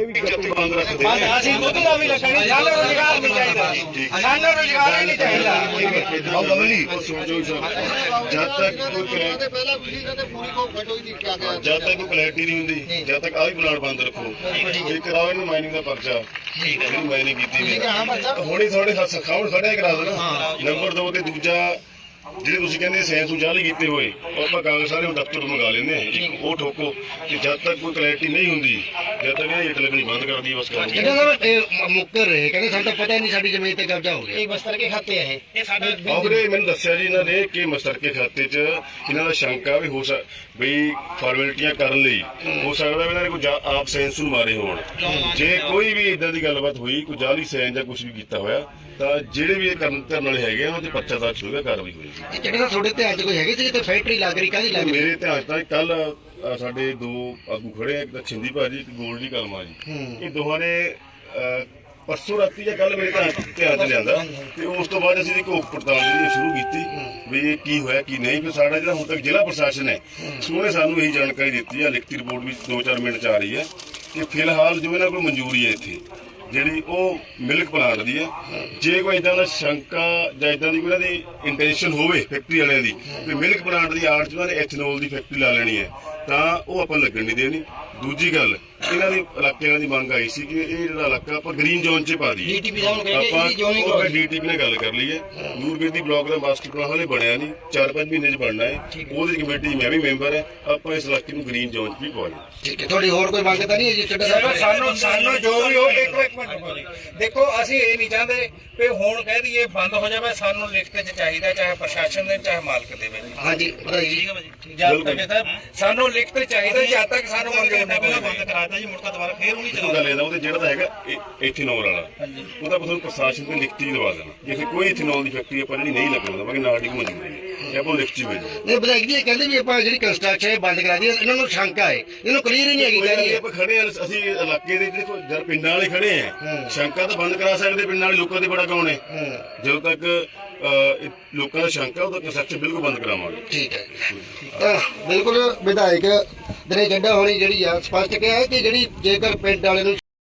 ਅਸੀਂ ਦੁੱਧ ਦਾ ਵੀ ਲੱਗਣੀ ਸਾਨੂੰ ਰੋਜ਼ਗਾਰ ਨਹੀਂ ਚਾਹੀਦਾ। ਸਾਨੂੰ ਰੋਜ਼ਗਾਰ ਹੀ ਨਹੀਂ ਚਾਹੀਦਾ। ਜਦ ਤੱਕ ਕੋਈ ਜਦ ਤੱਕ ਕੋਈ ਕਲੈਰਿਟੀ ਨਹੀਂ ਹੁੰਦੀ, ਜਦ ਤੱਕ ਆਹ ਹੀ ਪਲਾਨ ਬੰਦ ਰੱਖੋ। ਇਹ ਕਰਾਓ ਇਹਨੂੰ ਮਾਈਨਿੰਗ ਦਾ ਪਰਚਾ। ਠੀਕ ਮਾਈਨਿੰਗ ਕੀਤੀ ਠੀਕ ਹੁਣੇ ਤੁਹਾਡੇ ਹੱਥ ਖਾਉਣ ਖੜਿਆ ਕਰਾ ਦੇਣਾ। ਨੰਬਰ 2 ਤੇ ਦੂਜਾ, ਜਿਹੜੇ ਤੁਸੀਂ ਕਹਿੰਦੇ ਸੈਂਸ ਜਾਲੀ ਕੀਤੇ ਹੋਏ, ਉਹ ਆਪਾਂ ਕਾਗਜ਼ ਸਾਰੇ ਦਫ਼ਤਰ ਤੋਂ ਮੰਗਾ ਲੈਂਦੇ ਹਾਂ ਉਹ ਠੋਕੋ ਕਿ ਜਦ ਤੱਕ ਕੋਈ ਕਲੈਰਿਟੀ ਨਹੀਂ ਹੁੰਦੀ ਜਦ ਤੱਕ ਇਹ ਇੱਟ ਲੱਗਣੀ ਬੰਦ ਕਰ ਦੀ ਬਸ ਕੰਮ ਕਹਿੰਦੇ ਸਾਹਿਬ ਇਹ ਮੁੱਕਰ ਰਹੇ। ਕਹਿੰਦੇ ਸਾਨੂੰ ਤਾਂ ਪਤਾ ਹੀ ਨਹੀਂ ਸਾਡੀ ਜ਼ਮੀਨ ਤੇ ਕਬਜ਼ਾ ਹੋ ਗਿਆ। ਇਹ ਬਸਤਰ ਕੇ ਖਾਤੇ ਹੈ ਇਹ। ਸਾਡਾ ਆਗਰੇ ਮੈਨੂੰ ਦੱਸਿਆ ਜੀ ਇਹਨਾਂ ਨੇ ਕਿ ਮਸਤਰਕੇ ਖਾਤੇ 'ਚ ਇਹਨਾਂ ਦਾ ਸ਼ੰਕਾ ਵੀ ਹੋ ਸਕ ਬਈ ਫਾਰਮੈਲਿਟੀਆਂ ਕਰਨ ਲਈ ਹੋ। ਸਕਦਾ ਵੀ ਇਹਨਾਂ ਨੇ ਕੋਈ ਜਾ- ਆਪ ਸੈਂਸ ਨੂੰ ਮਾਰੇ ਹੋਣ। ਜੇ ਕੋਈ ਵੀ ਇਦਾਂ ਦੀ ਗੱਲਬਾਤ ਹੋਈ ਕੋਈ ਜਾਲੀ ਸੈਂਸ ਜਾਂ ਕੁਝ ਵੀ ਕੀਤਾ ਹੋਇਆ ਤਾਂ ਜਿਹੜੇ ਵੀ ਇਹ ਕਰਨ ਕਰਨ ਵਾਲੇ ਹੈਗੇ ਆ, ਉਹਨਾਂ ਤੇ ਪਰਚਾ ਦਰਜ ਹੋਵੇਗਾ ਕਾਰਵਾਈ ਹੋਏਗੀ। ਇਹ ਜਿਹੜੇ ਤਾਂ ਤੁਹਾਡੇ ਧਿਆਨ 'ਚ ਕੋਈ ਹੈਗੇ ਸੀ ਜਿੱਥੇ ਫੈਕਟਰੀ ਲੱਗ ਰਹੀ ਕਾਹਦੀ ਲੱਗ ਰਹੀ? ਮੇਰੇ ਧਿਆਨ 'ਚ ਤਾਂ ਕੱਲ ਸਾਡੇ ਦੋ ਆਗੂ ਖੜੇ ਆ ਇੱਕ ਤਾਂ ਛਿੰਦੀ ਭਾਜੀ ਇੱਕ ਗੋਲਡੀ ਕਲਮਾ ਜੀ। ਇਹ ਦੋਹਾਂ ਨੇ ਅਹ, ਪਰਸੋਂ ਰਾਤੀ ਜਾਂ ਕੱਲ ਮੇਰੇ ਧਿਆਨ ਧਿਆਨ 'ਚ ਲਿਆਂਦਾ। ਤੇ ਉਸ ਤੋਂ ਬਾਅਦ ਅਸੀਂ ਇਹਦੀ ਘੋਖ ਪੜਤਾਲ ਜਿਹੜੀ ਸ਼ੁਰੂ ਕੀਤੀ ਵੀ ਇਹ ਕੀ ਹੋਇਆ ਕੀ ਨਹੀਂ ਫਿਰ ਸਾਡਾ ਜਿਹੜਾ ਹੁਣ ਤੱਕ ਜ਼ਿਲ੍ਹਾ ਪ੍ਰਸ਼ਾਸਨ ਹੈ ਉਹਨੇ ਸਾਨੂੰ ਇਹੀ ਜਾਣਕਾਰੀ ਦਿੱਤੀ ਹੈ ਲਿਖਤੀ ਰਿਪੋਰਟ ਵੀ 2-4 ਮਿੰਟ 'ਚ ਆ ਰਹੀ ਹੈ ਕਿ ਫਿਲਹਾਲ ਜੋ ਇਹਨਾਂ ਕੋਲ ਮਨਜ਼ੂਰੀ ਹੈ ਇੱਥੇ ਜਿਹੜੀ ਉਹ ਮਿਲਕ ਪਲਾਂਟ ਦੀ ਹੈ। ਜੇ ਕੋਈ ਇਦਾਂ ਦਾ ਸ਼ੰਕਾ ਜਾਂ ਇਦਾਂ ਦੀ ਕੋਈ ਇਹਨਾਂ ਦੀ ਇੰਟੈਂਸ਼ਨ ਹੋਵੇ ਫੈਕਟਰੀ ਵਾਲਿਆਂ ਦੀ ਵੀ ਮਿਲਕ ਪਲਾਂਟ ਦੀ ਆੜ ਚ ਉਹਨਾਂ ਨੇ ਐਥਨੋਲ ਦੀ ਫੈਕਟਰੀ ਲਾ ਲੈਣੀ ਹੈ ਤਾਂ ਉਹ ਆਪਾਂ ਲੱਗਣ ਨਹੀਂ ਦੇਣੀ। ਦੂਜੀ ਗੱਲ ਇਹਨਾਂ ਦੀ ਇਲਾਕੇ ਵਾਲਿਆਂ ਦੀ ਮੰਗ ਆਈ ਸੀ ਕਿ ਇਹ ਜਿਹੜਾ ਇਲਾਕਾ ਆਪਾਂ ਗ੍ਰੀਨ ਜ਼ੋਨ 'ਚ ਪਾ ਦਈਏ। DTP ਸਾਹਿਬ ਨੂੰ ਕਹਿ ਕੇ ਆਪਾਂ zoning ਕਰਵਾ ਉਹ ਡੀਟੀਪੀ ਨਾਲ ਗੱਲ ਕਰ ਲਈ ਹੈ। ਨੂਰਬੇਦੀ ਬਲਾਕ ਦਾ ਮਾਸਟਰ ਪਲਾਨ ਹਲੇ ਬਣਿਆ ਨਹੀਂ। 4-5 ਮਹੀਨੇ 'ਚ ਬਣਨਾ ਹੈ। ਉਹਦੀ ਕਮੇਟੀ ਮੈਂ ਵੀ ਮੈਂਬਰ ਹੈ। ਆਪਾਂ ਇਸ ਇਲਾਕੇ ਨੂੰ ਗ੍ਰੀਨ ਜ਼ੋਨ 'ਚ ਵੀ ਪਾਉਣਾ ਠੀਕ ਹੈ। ਤੁਹਾਡੀ ਹੋਰ ਕੋਈ ਮੰਗ ਤਾਂ ਨਹੀਂ ਹੈ ਜੀ? ਚੱਡਾ ਸਾਨੂੰ ਸਾਹਿਬ ਸਾਨੂੰ ਸਾਨੂੰ ਜੋ ਵੀ ਹੋ ਇੱਕ ਮਿੰਟ। ਦੇਖੋ ਅਸੀਂ ਇਹ ਨਹੀਂ ਚਾਹੁੰਦੇ ਵੀ ਹੁਣ ਕਹਿ ਦਈਏ ਬੰਦ ਹੋ ਜਾਵੇ ਸਾਨੂੰ ਲਿਖਤ ਚ ਚਾਹੀਦਾ ਚਾਹੇ ਪ੍ਰਸ਼ਾਸਨ ਦੇ ਚਾਹੇ ਮਾਲਕ ਦੇਵੇ ਹਾਂਜੀ ਜਦ ਤੱਕ ਸਰ ਸਾਨੂੰ ਲਿਖਤ ਚਾਹੀਦਾ ਜਦ ਤੱਕ ਸਾਨੂੰ ਮਨਜ਼ੂਰ ਨਾ ਪਹਿਲਾਂ ਬੰਦ ਕਰਾਤਾ ਜੀ ਮੁੜ ਕੇ ਦੁਬਾਰਾ ਫੇਰ ਉਹ ਇੱਕ ਗੱਲ ਇਹਦਾ ਉਹਦੇ ਜਿਹੜਾ ਤਾਂ ਹੈਗਾ ਇਥੇਨੋਲ ਵਾਲਾ। ਉਹਦਾ ਬਸ ਉਹਨੂੰ ਪ੍ਰਸ਼ਾਸਨ ਤੇ ਲਿਖਤੀ ਦਵਾ ਦੇਣਾ। ਜੇ ਕੋਈ ਇਥੇਨੋਲ ਦੀ ਫੈਕਟਰੀ ਆਪਾਂ ਜਿਹੜੀ ਨਹੀਂ ਲੱਗਣ ਦੇਵਾਂਗੇ ਨਾਲ ਹੈ ਇਹ ਆਪਾਂ ਲਿਖਤੀ ਮਿਲ ਜਾਏ ਨਹੀਂ ਵਧਾਈ ਜੀ ਇਹ ਕਹਿੰਦੇ ਵੀ ਆਪਾਂ ਜਿਹੜੀ ਕੰਸਟਰਕਸ਼ਨ ਹੈ ਬੰਦ ਕਰਾ ਦਈਏ ਇਹਨਾਂ ਨੂੰ ਸ਼ੰਕਾ ਹੈ। ਇਹਨੂੰ ਕਲੀਅਰ ਹੀ ਨਹੀਂ ਹੈਗੀ ਕਹਿ ਰਹੀ ਹੈ ਆਪਾਂ ਖੜੇ ਆ ਅਸੀਂ ਇਲਾਕੇ ਦੇ ਜਦ ਪਿੰਡਾਂ ਵਾਲੇ ਖੜੇ ਆ ਸ਼ੰਕਾ ਤਾਂ ਬੰਦ ਕਰਾ ਸਕਦੇ ਪਿੰਡਾਂ ਵਾਲੇ ਲੋਕਾਂ ਦੇ ਬੜਾ ਕੌਣ ਹੈ। ਜਦੋਂ ਤੱਕ ਲੋਕਾਂ ਦਾ ਸ਼ੰਕਾ ਉਹਦਾ ਕੰਸੈਪਟ ਬਿਲਕੁਲ ਬੰਦ ਕਰਾਵਾਂਗੇ। ਠੀਕ ਹੈ। ਤਾਂ ਬਿਲਕੁਲ ਵਿਧਾਇਕ ਦਿਨੇ ਜੱਡਾ ਹੋਣੀ ਜਿਹੜੀ ਆ ਸਪਸ਼ਟ ਕਿਹਾ ਕਿ ਜਿਹੜੀ ਜੇਕਰ ਪਿੰਡ ਵਾਲੇ ਨੂੰ